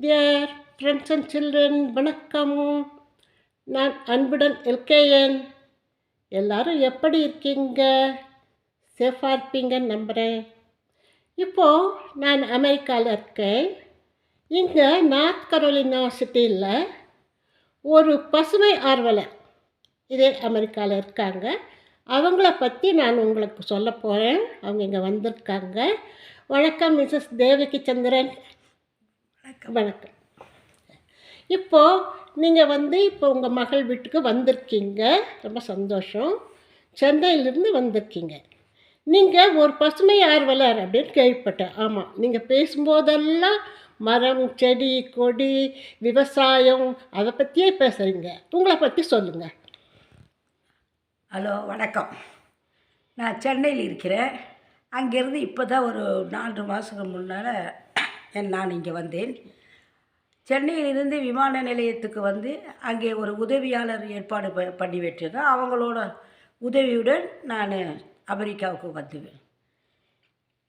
Dear friends and children வணக்கம். நான் அன்புடன் எல்கேஎன். எல்லாரும் எப்படி இருக்கீங்க? சேஃபாக இருப்பீங்கன்னு நம்புகிறேன் இப்போது நான் அமெரிக்காவில் இருக்கேன். இங்கே நார்த் கரோலினா சிட்டியில் ஒரு பசுமை ஆர்வலர் இதே அமெரிக்காவில் இருக்காங்க. அவங்கள பற்றி நான் உங்களுக்கு சொல்ல போகிறேன் அவங்க இங்கே வந்திருக்காங்க. வணக்கம் மிஸ்ஸஸ் தேவகி சந்திரன். வணக்கம் இப்போது நீங்கள் வந்து இப்போ உங்கள் மகள் வீட்டுக்கு வந்திருக்கீங்க. ரொம்ப சந்தோஷம். சென்னையிலேருந்து வந்திருக்கீங்க. நீங்கள் ஒரு பசுமை ஆர்வலர் அப்படின்னு கேள்விப்பட்டேன். ஆமாம் நீங்கள் பேசும்போதெல்லாம் மரம் செடி கொடி விவசாயம் அதை பற்றியே பேசுகிறீங்க உங்களை பற்றி சொல்லுங்கள் ஹலோ வணக்கம். நான் சென்னையில் இருக்கிறேன். அங்கேருந்து இப்போ தான் ஒரு நாலு மாதத்துக்கு முன்னால் நான் இங்கே வந்தேன். சென்னையிலிருந்து விமான நிலையத்துக்கு வந்து அங்கே ஒரு உதவியாளர் ஏற்பாடு ப பண்ணி வச்சிருந்தேன் அவங்களோட உதவியுடன் நான் அமெரிக்காவுக்கு வந்துவேன்.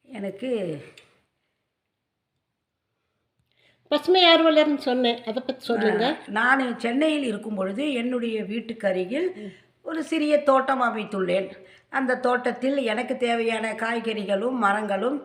எனக்கு பசுமை ஆர்வலர்னு சொன்னேன். அதை பற்றி சொல்லுங்கள் நான் சென்னையில் இருக்கும் பொழுது என்னுடைய வீட்டுக்கு அருகில் ஒரு சிறிய தோட்டம் அமைத்துள்ளேன். அந்த தோட்டத்தில் எனக்கு தேவையான காய்கறிகளும் மரங்களும்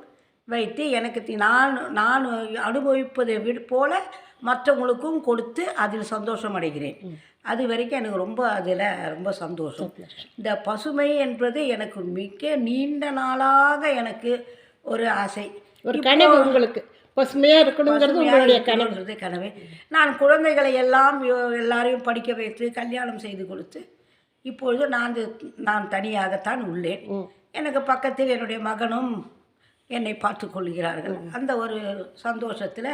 வைத்து எனக்கு நான் நான் அனுபவிப்பதை விட போல மற்றவங்களுக்கும் கொடுத்து அதில் சந்தோஷம் அடைகிறேன். அது வரைக்கும் எனக்கு ரொம்ப அதில் ரொம்ப சந்தோஷம். இந்த பசுமை என்பது எனக்கு மிக நீண்ட நாளாக எனக்கு ஒரு ஆசை. ஒரு கனவு உங்களுக்கு. பசுமையாக இருக்கணுங்கிறது உங்களுடைய கனவு. கனவு. நான் குழந்தைகளை எல்லாம் எல்லாரையும் படிக்க வைத்து கல்யாணம் செய்து கொடுத்து இப்பொழுது நான் நான் தனியாகத்தான் உள்ளேன். எனக்கு பக்கத்தில் என்னுடைய மகனும் என்னை பார்த்து கொள்கிறார்கள். அந்த ஒரு சந்தோஷத்தில்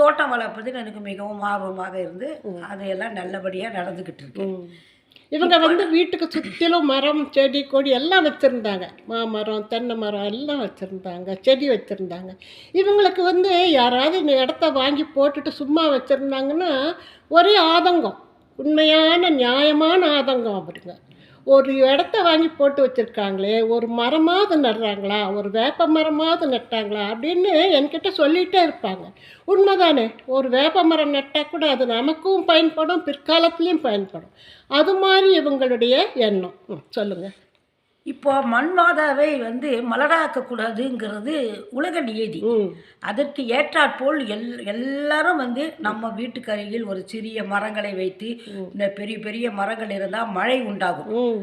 தோட்டம் வளர்ப்பதில் எனக்கு மிகவும் ஆர்வமாக இருந்து அதையெல்லாம் நல்லபடியாக நடந்துக்கிட்டு இருக்கு. இவங்க வந்து வீட்டுக்கு சுற்றிலும் மரம் செடி கொடி எல்லாம் வச்சுருந்தாங்க. மாமரம் தென்னை மரம் எல்லாம் வச்சுருந்தாங்க செடி வச்சுருந்தாங்க. இவங்களுக்கு வந்து யாராவது இந்த இடத்த வாங்கி போட்டுட்டு சும்மா வச்சுருந்தாங்கன்னா ஒரே ஆதங்கம். உண்மையான நியாயமான ஆதங்கம் அப்படிங்க ஒரு இடத்த வாங்கி போட்டு வச்சுருக்காங்களே ஒரு மரமாவது நடுறாங்களா ஒரு வேப்ப மரமாவது நட்டாங்களா அப்படின்னு என்கிட்ட சொல்லிகிட்டே இருப்பாங்க. உண்மைதானே? ஒரு வேப்ப மரம் நட்டால் கூட அது நமக்கும் பயன்படும் பிற்காலத்துலேயும் பயன்படும். அது மாதிரி இவங்களுடைய எண்ணம். ம், இப்போ மண் மாதாவை வந்து மலராக்கக்கூடாதுங்கிறது உலக நியதி அதற்கு ஏற்றாற்போல் எல் எல்லாரும் வந்து நம்ம வீட்டுக்கு அருகில் ஒரு சிறிய மரங்களை வைத்து இந்த பெரிய பெரிய மரங்கள் இருந்தால் மழை உண்டாகும்.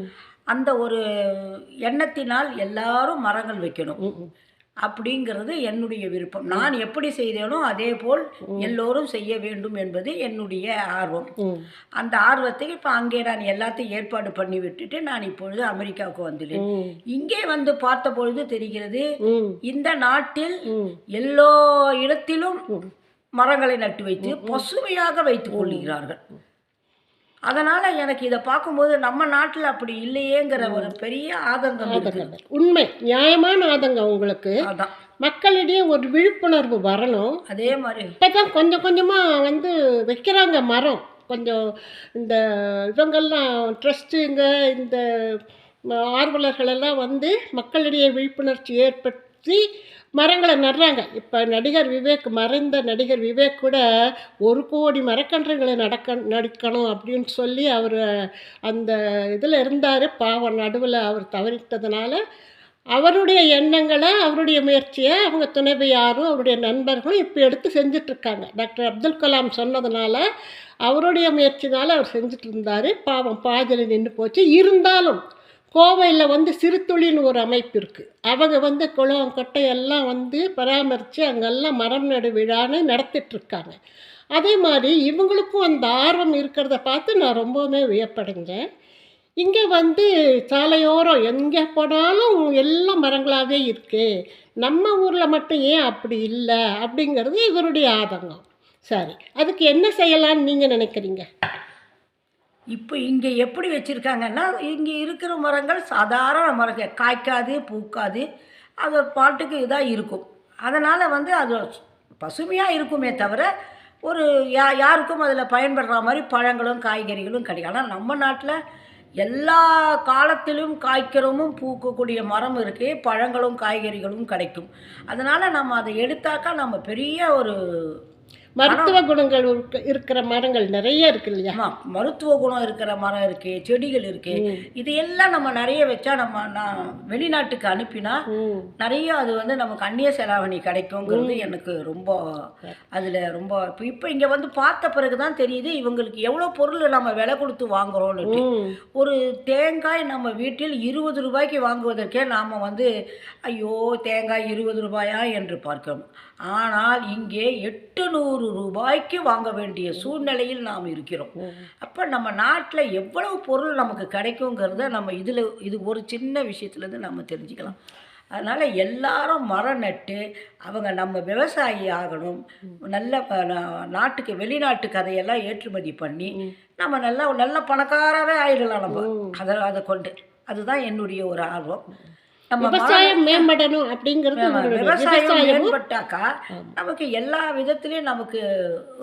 அந்த ஒரு எண்ணத்தினால் எல்லாரும் மரங்கள் வைக்கணும். அப்படிங்கிறது என்னுடைய விருப்பம். நான் எப்படி செய்தேனோ அதே போல் எல்லோரும் செய்ய வேண்டும் என்பது என்னுடைய ஆர்வம். அந்த ஆர்வத்தை இப்போ அங்கே நான் எல்லாத்தையும் ஏற்பாடு பண்ணி விட்டுட்டு நான் இப்பொழுது அமெரிக்காவுக்கு வந்துள்ளேன். இங்கே வந்து பார்த்த பொழுது தெரிகிறது இந்த நாட்டில் எல்லா இடத்திலும் மரங்களை நட்டு வைத்து பசுமையாக வைத்துக் கொள்கிறார்கள் அதனால எனக்கு இதை பார்க்கும்போது நம்ம நாட்டில் அப்படி இல்லையேங்கிற ஒரு பெரிய ஆதங்கம் இருக்கு. உண்மை. நியாயமான ஆதங்கம் உங்களுக்கு. அதான். மக்களிடையே ஒரு விழிப்புணர்வு வரணும். அதே மாதிரி. இப்போ தான் கொஞ்சம் கொஞ்சமாக வந்து வைக்கிறாங்க மரம். கொஞ்சம் இந்த இவங்கெல்லாம் ட்ரஸ்ட்டுங்க இந்த ம- ஆர்வலர்கள் எல்லாம் வந்து மக்களிடையே விழிப்புணர்ச்சி ஏற்படுத்தி மரங்களை நடுறாங்க. இப்போ நடிகர் விவேக் மறைந்த நடிகர் விவேக் கூட ஒரு கோடி மரக்கன்றுகளை நடக்க நடிக்கணும் அப்படின்னு சொல்லி அவர் அந்த இதில் இருந்தார். பாவம் நடுவில் அவர் தவறிட்டதுனால அவருடைய எண்ணங்களை அவருடைய முயற்சியை அவங்க துணைவியாரும் அவருடைய நண்பர்களும் இப்போ எடுத்து செஞ்சிட்ருக்காங்க. டாக்டர் அப்துல் கலாம் சொன்னதுனால அவருடைய முயற்சினால் அவர் செஞ்சுட்டு இருந்தார் பாவம் பாதியில் நின்று போச்சு. இருந்தாலும் கோவையில் வந்து சிறுதுளின்னு ஒரு அமைப்பு இருக்குது அவங்க வந்து குளம் கொட்டை எல்லாம் வந்து பராமரித்து அங்கெல்லாம் மரம் நடு விழான்னு நடத்திட்டுருக்காங்க அதே மாதிரி இவங்களுக்கும் அந்த ஆர்வம் இருக்கிறத பார்த்து நான் ரொம்பவுமே வியப்படைஞ்சேன். இங்கே வந்து சாலையோரம் எங்கே போனாலும் எல்லாம் மரங்களாகவே இருக்குது நம்ம ஊரில் மட்டும் ஏன் அப்படி இல்லை? அப்படிங்கிறது இவருடைய ஆதங்கம். சரி அதுக்கு என்ன செய்யலான்னு நீங்கள் நினைக்கிறீங்க? இப்போ இங்கே எப்படி வச்சுருக்காங்கன்னா இங்கே இருக்கிற மரங்கள் சாதாரண மரங்கள் காய்க்காது பூக்காது. அது ஒரு பாட்டுக்கு இதாக இருக்கும். அதனால் வந்து அது பசுமையாக இருக்குமே தவிர ஒரு யா யாருக்கும் அதில் பயன்படுற மாதிரி பழங்களும் காய்கறிகளும் கிடைக்கும். ஆனால் நம்ம நாட்டில் எல்லா காலத்திலும் காய்க்கிறமும் பூக்கக்கூடிய மரம் இருக்கு பழங்களும் காய்கறிகளும் கிடைக்கும். அதனால் நம்ம அதை எடுத்தாக்கா நம்ம பெரிய ஒரு மருத்துவ குணங்கள் இருக்க- இருக்கிற மரங்கள் நிறைய இருக்கு இல்லையா? மருத்துவ குணம் இருக்கிற மரம் இருக்கு செடிகள் இருக்கு இது எல்லாம் நம்ம நிறைய வச்சா நம்ம நான் வெளிநாட்டுக்கு அனுப்பினா நிறைய அது வந்து நமக்கு அந்நிய செலாவணி கிடைக்குங்கிறது எனக்கு ரொம்ப அதில் ரொம்ப இப்போ இங்கே வந்து பார்த்த பிறகு தான் தெரியுது இவங்களுக்கு எவ்வளோ பொருள் நம்ம விலை கொடுத்து வாங்குறோம்னு ஒரு தேங்காய் நம்ம வீட்டில் இருபது ரூபாய்க்கு வாங்குவதற்கே நாம் வந்து ஐயோ தேங்காய் இருபது ரூபாயா? என்று பார்க்கிறோம். ஆனால் இங்கே எட்டு நூறு ரூபாய்க்கு வாங்க வேண்டிய சூழ்நிலையில் நாம் இருக்கிறோம். அப்போ நம்ம நாட்டில் எவ்வளவு பொருள் நமக்கு கிடைக்குங்கிறத நம்ம இதில் இது ஒரு சின்ன விஷயத்துலேருந்து நம்ம தெரிஞ்சுக்கலாம். அதனால் எல்லாரும் மரம் நட்டு அவங்க நம்ம விவசாயி ஆகணும் நல்ல நாட்டுக்கு வெளிநாட்டு கதையெல்லாம் ஏற்றுமதி பண்ணி நம்ம நல்ல நல்ல பணக்காரவே ஆயிடலாம் நம்ம. அதை அதை கொண்டு அதுதான் என்னுடைய ஒரு ஆர்வம். விவசாயம் மேம்படணும் அப்படிங்கிறது விவசாயம் மேம்பட்டாக்கா நமக்கு எல்லா விதத்திலையும் நமக்கு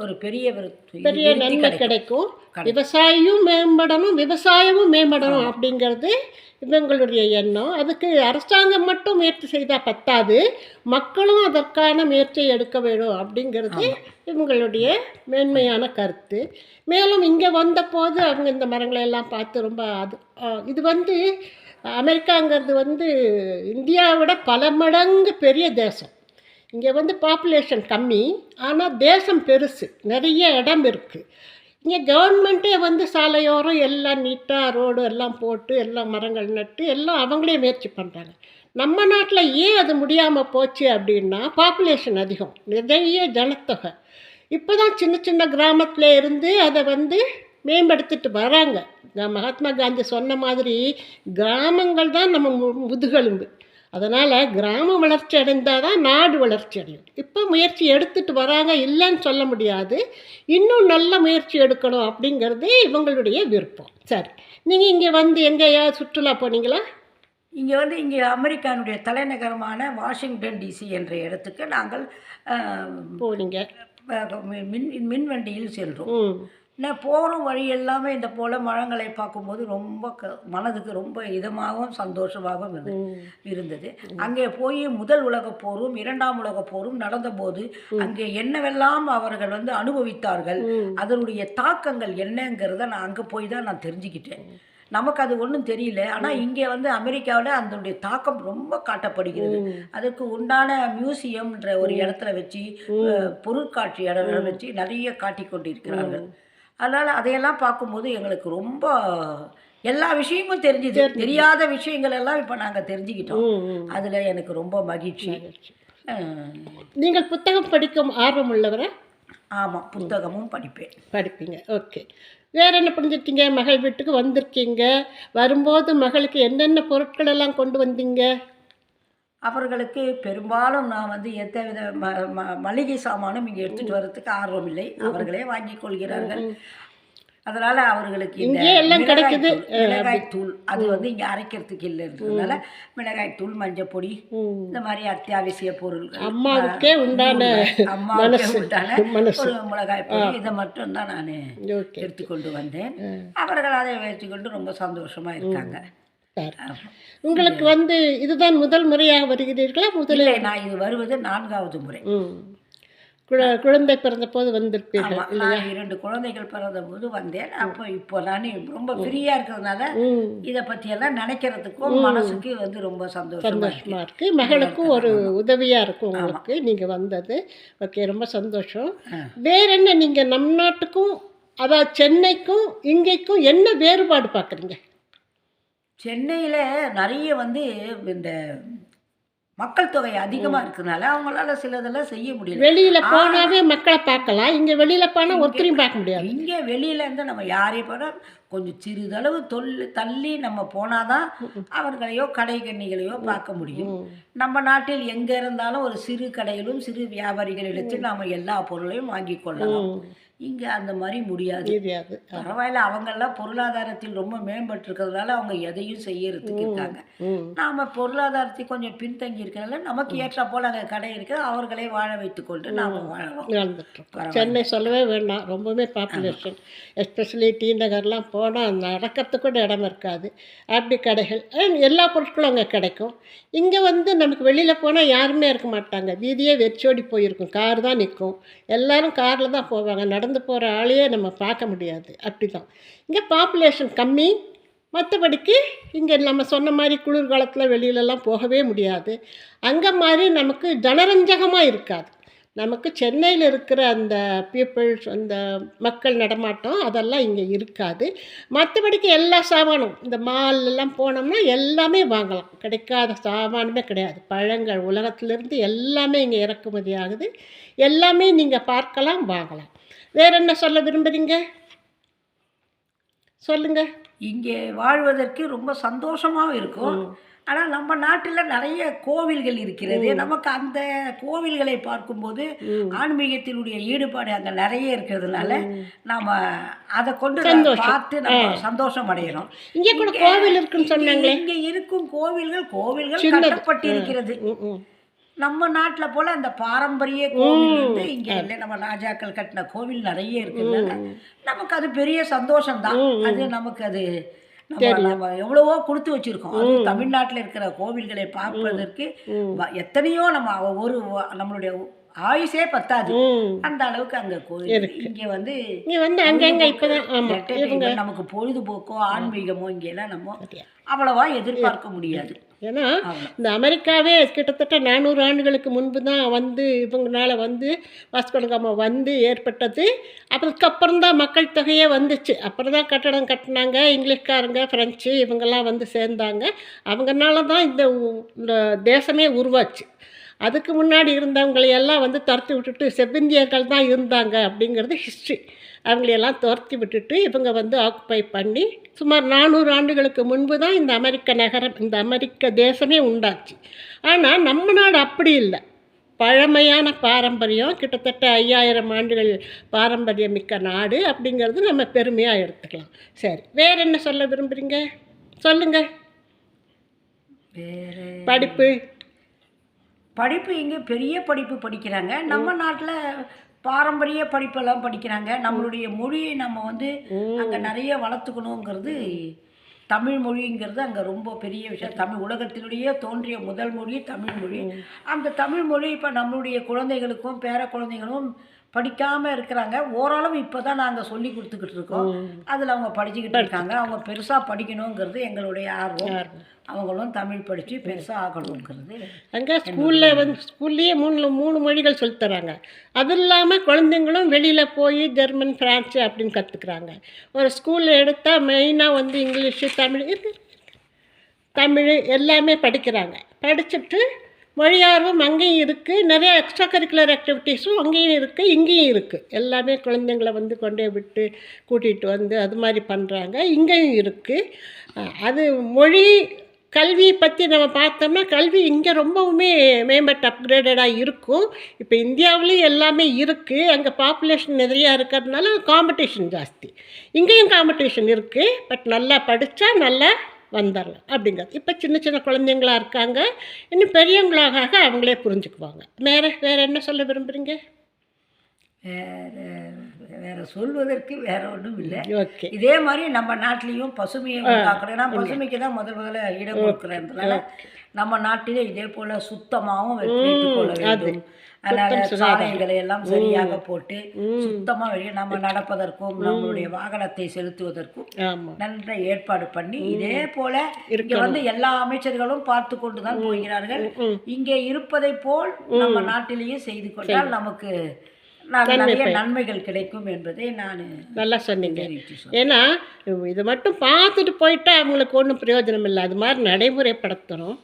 ஒரு பெரிய பெரிய நன்மை கிடைக்கும். விவசாயியும் மேம்படணும் விவசாயமும் மேம்படணும் அப்படிங்கிறது இவங்களுடைய எண்ணம். அதுக்கு அரசாங்கம் மட்டும் முயற்சி செய்தால் பத்தாது. மக்களும் அதற்கான முயற்சியை எடுக்க வேணும் அப்படிங்கிறது இவங்களுடைய மேன்மையான கருத்து. மேலும் இங்கே வந்தபோது அவங்க இந்த மரங்களை எல்லாம் பார்த்து ரொம்ப அது இது வந்து அமெரிக்காங்கிறது வந்து இந்தியாவை விட பல மடங்கு பெரிய தேசம். இங்கே வந்து பாப்புலேஷன் கம்மி ஆனால் தேசம் பெருசு. நிறைய இடம் இருக்குது இங்கே கவர்மெண்ட்டே வந்து சாலையோரம் எல்லாம் நீட்டாக ரோடு எல்லாம் போட்டு எல்லாம் மரங்கள் நட்டு எல்லாம் அவங்களே முயற்சி பண்ணுறாங்க நம்ம நாட்டில் ஏன் அது முடியாமல் போச்சு அப்படின்னா பாப்புலேஷன் அதிகம். நிறைய ஜனத்தொகை. இப்போ தான் சின்ன சின்ன கிராமத்தில் இருந்து அதை வந்து மேம்படுத்திட்டு வராங்க. நான் மகாத்மா காந்தி சொன்ன மாதிரி கிராமங்கள் தான் நம்ம மு முதுகெலும்பு. அதனால் கிராமம் வளர்ச்சி அடைந்தால் தான் நாடு வளர்ச்சி அடையும். இப்போ முயற்சி எடுத்துட்டு வராங்க இல்லைன்னு சொல்ல முடியாது. இன்னும் நல்ல முயற்சி எடுக்கணும் அப்படிங்கிறது இவங்களுடைய விருப்பம். சரி நீங்கள் இங்கே வந்து எங்கேயாவது சுற்றுலா போனீங்களா? இங்கே வந்து இங்கே அமெரிக்கானுடைய தலைநகரமான வாஷிங்டன் டிசி என்ற இடத்துக்கு நாங்கள் போனீங்க. மின் மின்வண்டியில் சென்றோம். நான் போகிற வழி எல்லாமே இந்த போல மரங்களை பார்க்கும்போது ரொம்ப க மனதுக்கு ரொம்ப இதமாகவும் சந்தோஷமாகவும் இருந்தது. அங்கே போய் முதல் உலகப் போரும் இரண்டாம் உலகப் போரும் நடந்தபோது அங்கே என்னவெல்லாம் அவர்கள் வந்து அனுபவித்தார்கள். அதனுடைய தாக்கங்கள் என்னங்கிறத நான் அங்கே போய் தான் நான் தெரிஞ்சுக்கிட்டேன். நமக்கு அது ஒன்றும் தெரியல. ஆனால் இங்கே வந்து அமெரிக்காவில் அதனுடைய தாக்கம் ரொம்ப காட்டப்படுகிறது. அதுக்கு உண்டான மியூசியம்ன்ற ஒரு இடத்துல வச்சு பொருட்காட்சி இடம் வச்சு நிறைய காட்டி கொண்டிருக்கிறார்கள். அதனால் அதையெல்லாம் பார்க்கும்போது எங்களுக்கு ரொம்ப எல்லா விஷயமும் தெரிஞ்சுது. தெரியாத விஷயங்கள் எல்லாம் இப்போ நாங்கள் தெரிஞ்சுக்கிட்டோம். அதில் எனக்கு ரொம்ப மகிழ்ச்சி. நீங்கள் புத்தகம் படிக்கும் ஆர்வம் உள்ளவரா? ஆமாம் புத்தகமும் படிப்பேன். படிப்பீங்க. ஓகே. வேற என்ன பண்ணிட்டீங்க மகள் வீட்டுக்கு வந்திருக்கீங்க. வரும்போது மகளுக்கு என்னென்ன பொருட்கள் எல்லாம் கொண்டு வந்தீங்க? அவர்களுக்கு பெரும்பாலும் நான் வந்து எந்தவித ம ம மளிகை சாமானும் இங்கே எடுத்துகிட்டு வர்றதுக்கு ஆர்வம் இல்லை. அவர்களே வாங்கி கொள்கிறார்கள். அதனால் அவர்களுக்கு இந்த இங்கே எல்லாம் கிடைக்குது. மிளகாய் தூள் அது வந்து இங்கே அரைக்கிறதுக்கு இல்லைன்றதுனால மிளகாய் தூள் மஞ்சள் பொடி. இந்த மாதிரி அத்தியாவசிய பொருட்கள் அம்மாவுக்கே உண்டான அம்மாவுக்கு உண்டான. ஒரு மிளகாய் பொடி. இதை மட்டும் தான் நான் எடுத்துக்கொண்டு வந்தேன். அவர்கள் அதை வச்சுக்கொண்டு ரொம்ப சந்தோஷமா இருக்காங்க. சரி. உங்களுக்கு வந்து இதுதான் முதல் முறையாக வருகிறீர்களா? முதலில் நான் இது வருவது நான்காவது முறை. குழந்தை பிறந்த போது வந்திருப்பீர்கள் நான் இரண்டு குழந்தைகள் பிறந்த போது வந்தேன் அப்போ இப்போ நான் ரொம்ப ஃப்ரீயா இருக்கிறதுனால இதை பற்றியெல்லாம் நினைக்கிறதுக்கும் மனசுக்கு வந்து ரொம்ப சந்தோஷமா இருக்கு. மகளுக்கும் ஒரு உதவியா இருக்கும் உங்களுக்கு. நீங்க வந்தது. ஓகே ரொம்ப சந்தோஷம். வேற என்ன நீங்க நம் நாட்டுக்கும் அதாவது சென்னைக்கும் இங்கேக்கும் என்ன வேறுபாடு பார்க்குறீங்க? சென்னையில நிறைய வந்து இந்த மக்கள் தொகை அதிகமா இருக்கிறதுனால அவங்களால சிலதெல்லாம் செய்ய முடியல. வெளியில போனாவே மக்களை பார்க்கலாம். இங்க வெளியில போனா ஒருத்தரையும் பார்க்க முடியாது. இங்கே வெளியில இருந்து நம்ம யாரையும் போனால் கொஞ்சம் சிறிதளவு தொல் தள்ளி நம்ம போனாதான் அவர்களையோ கடை கண்ணிகளையோ பார்க்க முடியும். நம்ம நாட்டில் எங்கே இருந்தாலும் ஒரு சிறு கடையிலும் சிறு வியாபாரிகளிடத்தில் நாம எல்லா பொருளையும் வாங்கி கொள்ளலாம். இங்கே அந்த மாதிரி முடியாது. பரவாயில்ல அவங்கெல்லாம் பொருளாதாரத்தில் ரொம்ப மேம்பட்டு இருக்கிறதுனால அவங்க எதையும் செய்யறதுக்கு இருக்காங்க. நாம பொருளாதாரத்தில் கொஞ்சம் பின்தங்கி இருக்கிறதுனால நமக்கு ஏற்ற போல அங்கே கடை இருக்குது அவர்களை வாழ வைத்துக் கொண்டு நாம வாழலாம். சென்னை சொல்லவே வேண்டாம். ரொம்பவே பாப்புலேஷன். எஸ்பெஷலி டி நகர்லாம் போனால் நடக்கிறதுக்கு கூட இடம் இருக்காது. அப்படி கடைகள் எல்லா பொருட்களும் அங்கே கிடைக்கும். இங்கே வந்து நமக்கு வெளியில் போனால் யாருமே இருக்க மாட்டாங்க. வீதியே வெறிச்சோடி போயிருக்கும். கார் தான் நிற்கும். எல்லாரும் காரில் தான் போவாங்க. நடந்து போகிற ஆளையே நம்ம பார்க்க முடியாது. அப்படி தான் இங்கே பாப்புலேஷன் கம்மி. மற்றபடிக்கு இங்கே நம்ம சொன்ன மாதிரி குளிர்காலத்தில் வெளியிலலாம் போகவே முடியாது. அங்கே மாதிரி நமக்கு ஜனரஞ்சகமாக இருக்காது. நமக்கு சென்னையில் இருக்கிற அந்த பீப்புள்ஸ் அந்த மக்கள் நடமாட்டம் அதெல்லாம் இங்கே இருக்காது. மற்றபடிக்கு எல்லா சாமானும் இந்த மாலெல்லாம் போனோம்னா எல்லாமே வாங்கலாம். கிடைக்காத சாமானுமே கிடையாது. பழங்கள் உலகத்திலிருந்து எல்லாமே இங்கே இறக்குமதி ஆகுது. எல்லாமே நீங்கள் பார்க்கலாம் வாங்கலாம். வேற என்ன சொல்ல விரும்புகிறீங்க சொல்லுங்கள் இங்கே வாழ்வதற்கு ரொம்ப சந்தோஷமாகவும் இருக்கும். ஆனால் நம்ம நாட்டில் நிறைய கோவில்கள் இருக்கிறது. நமக்கு அந்த கோவில்களை பார்க்கும்போது ஆன்மீகத்தினுடைய ஈடுபாடு அங்கே நிறைய இருக்கிறதுனால நாம் அதை கொண்டு. பார்த்து நம்ம சந்தோஷம் அடையணும். இங்கே கூட கோவில் இருக்குன்னு சொன்னாங்களே. இங்கே இருக்கும் கோவில்கள் கோவில்கள். கட்டப்பட்டு இருக்கிறது. நம்ம நாட்டில் போல அந்த பாரம்பரிய கோவில் வந்து இங்கே இல்லை. நம்ம ராஜாக்கள் கட்டின கோவில் நிறைய இருக்குதுனால நமக்கு அது பெரிய சந்தோஷம் தான் அது நமக்கு அது நம்ம நம்ம எவ்வளவோ கொடுத்து வச்சிருக்கோம். அது தமிழ்நாட்டில் இருக்கிற கோவில்களை பார்ப்பதற்கு எத்தனையோ நம்ம ஒரு நம்மளுடைய ஆயுசே பத்தாது. அந்த அளவுக்கு அங்க கோவில் இங்க வந்து இங்கே வந்து அங்கங்கே நமக்கு பொழுதுபோக்கோ ஆன்மீகமோ இங்கெல்லாம் நம்ம அவ்வளவா எதிர்பார்க்க முடியாது. ஏன்னா இந்த அமெரிக்காவே கிட்டத்தட்ட நானூறு ஆண்டுகளுக்கு முன்பு தான் வந்து இவங்கனால வந்து வாஸ்கோடகாமா வந்து ஏற்பட்டது. அதுக்கப்புறம் தான் மக்கள் தொகையே வந்துச்சு. அப்புறம் தான் கட்டடம் கட்டினாங்க. இங்கிலீஷ்காரங்க ஃப்ரெஞ்சு இவங்கெல்லாம் வந்து சேர்ந்தாங்க. அவங்கனால தான் இந்த தேசமே உருவாச்சு. அதுக்கு முன்னாடி இருந்தவங்களை எல்லாம் வந்து துரத்தி விட்டுட்டு செவ்விந்தியர்கள் தான் இருந்தாங்க அப்படிங்கிறது ஹிஸ்ட்ரி அவங்களையெல்லாம் துரத்தி விட்டுட்டு இவங்க வந்து ஆக்குப்பை பண்ணி சுமார் நானூறு ஆண்டுகளுக்கு முன்பு தான் இந்த அமெரிக்க நகரம் இந்த அமெரிக்க தேசமே உண்டாச்சு. ஆனால் நம்ம நாடு அப்படி இல்லை. பழமையான பாரம்பரியம் கிட்டத்தட்ட ஐயாயிரம் ஆண்டுகள் பாரம்பரியம் மிக்க நாடு அப்படிங்கிறது நம்ம பெருமையாக எடுத்துக்கலாம். சரி வேற என்ன சொல்ல விரும்புகிறீங்க சொல்லுங்கள் படிப்பு. படிப்பு இங்கே பெரிய படிப்பு படிக்கிறாங்க. நம்ம நாட்டில் பாரம்பரிய படிப்பெல்லாம் படிக்கிறாங்க. நம்மளுடைய மொழியை நம்ம வந்து அங்கே நிறைய வளர்த்துக்கணுங்கிறது தமிழ் மொழிங்கிறது அங்கே ரொம்ப பெரிய விஷயம். தமிழ் உலகத்தினுடைய தோன்றிய முதல் மொழி தமிழ் மொழி. அந்த தமிழ் மொழி இப்போ நம்மளுடைய குழந்தைகளுக்கும் பேர குழந்தைகளும் படிக்காமல் இருக்கிறாங்க. ஓரளவு இப்போ தான் நாங்கள் சொல்லி கொடுத்துக்கிட்டு இருக்கோம். அதில் அவங்க படிச்சுக்கிட்டு இருக்காங்க. அவங்க பெருசாக படிக்கணுங்கிறது எங்களுடைய ஆர்வம். அவங்களும் தமிழ் படித்து பெருசாக ஆகணுங்கிறது அங்கே ஸ்கூலில் வந்து ஸ்கூல்லேயே மூணு மூணு மொழிகள் சொல்லித் தராங்க. அது இல்லாமல் குழந்தைங்களும் வெளியில் போய் ஜெர்மன் ஃப்ரான்ஸு அப்படின்னு கற்றுக்குறாங்க ஒரு ஸ்கூலில் எடுத்தால் மெயினாக வந்து இங்கிலீஷு தமிழ் தமிழ் எல்லாமே படிக்கிறாங்க. படிச்சுட்டு மொழியார்வம் அங்கேயும் இருக்குது நிறைய எக்ஸ்ட்ரா கரிக்குலர் ஆக்டிவிட்டீஸும் அங்கேயும் இருக்குது இங்கேயும் இருக்குது எல்லாமே குழந்தைங்களை வந்து கொண்டே விட்டு கூட்டிகிட்டு வந்து அது மாதிரி பண்ணுறாங்க இங்கேயும் இருக்குது அது மொழி கல்வி பற்றி நம்ம பார்த்தோம்னா கல்வி இங்கே ரொம்பவுமே மேம்பட்டு அப்கிரேடடாக இருக்கும். இப்போ இந்தியாவிலையும் எல்லாமே இருக்குது அங்கே பாப்புலேஷன் நிறையா இருக்கிறதுனால காம்படிஷன் ஜாஸ்தி. இங்கேயும் காம்படிஷன் இருக்குது பட் நல்லா படித்தா நல்லா வந்துடலாம் அப்படிங்கிறது. இப்போ சின்ன சின்ன குழந்தைங்களா இருக்காங்க. இன்னும் பெரியவங்களாக அவங்களே புரிஞ்சுக்குவாங்க. வேறு வேறு என்ன சொல்ல விரும்புகிறீங்க வேற வேற சொல்வதற்கு வேற ஒன்றும் இல்லை. ஓகே. இதே மாதிரி நம்ம நாட்டிலையும் பசுமையை உண்டாக்கணும் ஏன்னா பசுமைக்கு தான் முதல் முதல்ல இடம் கொடுக்குறதுனால நம்ம நாட்டிலே இதே போல சுத்தமாகவும் கொள்ள வேண்டும். அதனால சாலைகளை எல்லாம் சரியாக போட்டு சுத்தமா வெளியே நம்ம நடப்பதற்கும் நம்மளுடைய வாகனத்தை செலுத்துவதற்கும் நன்ற ஏற்பாடு பண்ணி இதே போல இங்க வந்து எல்லா அமைச்சர்களும் பார்த்து கொண்டு தான் போகிறார்கள். இங்கே இருப்பதை போல் நம்ம நாட்டிலேயே செய்து கொண்டால் நமக்கு நிறைய நன்மைகள் கிடைக்கும் என்பதை நான் நல்லா சொன்னீங்க. ஏன்னா இது மட்டும் பார்த்துட்டு போயிட்டா அவங்களுக்கு ஒன்றும் பிரயோஜனம் இல்லை. அது மாதிரி நடைமுறைப்படுத்தணும்.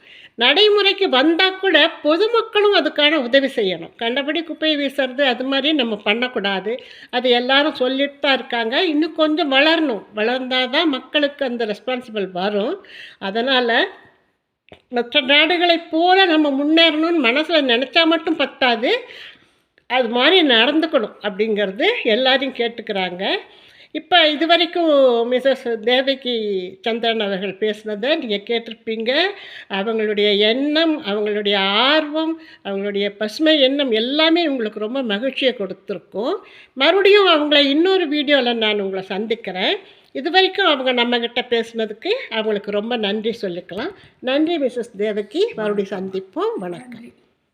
நடைமுறைக்கு வந்தால் கூட பொதுமக்களும் அதுக்கான உதவி செய்யணும். கண்டபடி குப்பை வீசுறது அது மாதிரி நம்ம பண்ணக்கூடாது. அது எல்லாரும் சொல்லிட்டு தான் இருக்காங்க. இன்னும் கொஞ்சம் வளரணும். வளர்ந்தால் தான் மக்களுக்கு அந்த ரெஸ்பான்சிபிள் வரும். அதனால் மற்ற நாடுகளைப் போல நம்ம முன்னேறணும்னு மனசில் நினச்சா மட்டும் பத்தாது. அது மாதிரி நடந்துக்கணும் அப்படிங்கிறது எல்லாரையும் கேட்டுக்கிறாங்க. இப்போ இது வரைக்கும் மிஸ்ஸஸ் தேவகி சந்திரன் அவர்கள் பேசுனதை நீங்கள் கேட்டிருப்பீங்க. அவங்களுடைய எண்ணம் அவங்களுடைய ஆர்வம் அவங்களுடைய பசுமை எண்ணம் எல்லாமே உங்களுக்கு ரொம்ப மகிழ்ச்சியை கொடுத்துருக்கும். மறுபடியும் அவங்கள இன்னொரு வீடியோவில் நான் உங்களை சந்திக்கிறேன். இது வரைக்கும் அவங்க நம்மக்கிட்ட பேசுனதுக்கு அவங்களுக்கு ரொம்ப நன்றி சொல்லிக்கலாம். நன்றி மிஸ்ஸஸ் தேவகி. மறுபடியும் சந்திப்போம். வணக்கம்.